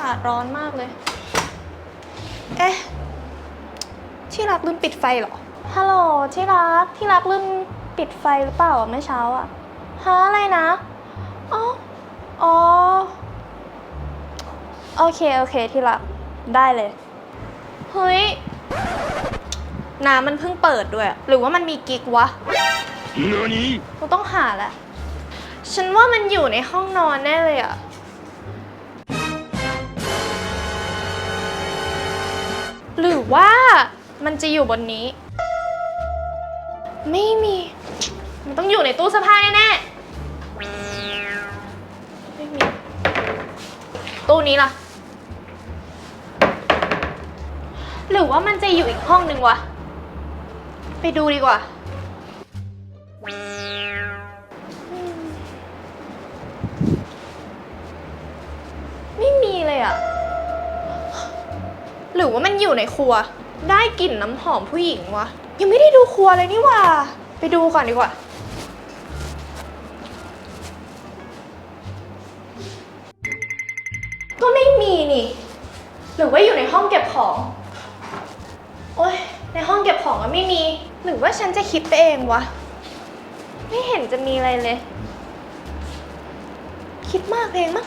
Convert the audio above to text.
ากาศร้อนมากเลย เอ๊ะ ที่รักลืมปิดไฟเหรอ ฮัลโหลที่รัก ที่รักลืมปิดไฟหรือเปล่าเมื่อเช้าอะฮะอะไรนะ อ๋อ อ๋อ โอเค โอเค ที่รัก ได้เลย เฮ้ย น้ำมันเพิ่งเปิดด้วย หรือว่ามันมีกิ๊กวะ何กูต้องหาแหละ ฉันว่ามันอยู่ในห้องนอนแน่เลยอะ มันจะอยู่บนนี้ ไม่มี มันต้องอยู่ในตู้เสื้อผ้าแน่ๆไม่มี ตู้นี้ล่ะ หรือว่ามันจะอยู่อีกห้องนึงวะ ไปดูดีกว่าไม่มีเลยอะหรือว่ามันอยู่ในครัว ได้กลิ่นน้ำหอมผู้หญิงวะ ยังไม่ได้ดูครัวเลยนี่หว่า ไปดูก่อนดีกว่า ก็ไม่มีนี่ หรือว่าอยู่ในห้องเก็บของ โอ๊ย ในห้องเก็บของก็ไม่มี หรือว่าฉันจะคิดไปเองวะ ไม่เห็นจะมีอะไรเลย คิดมากเองมั้ง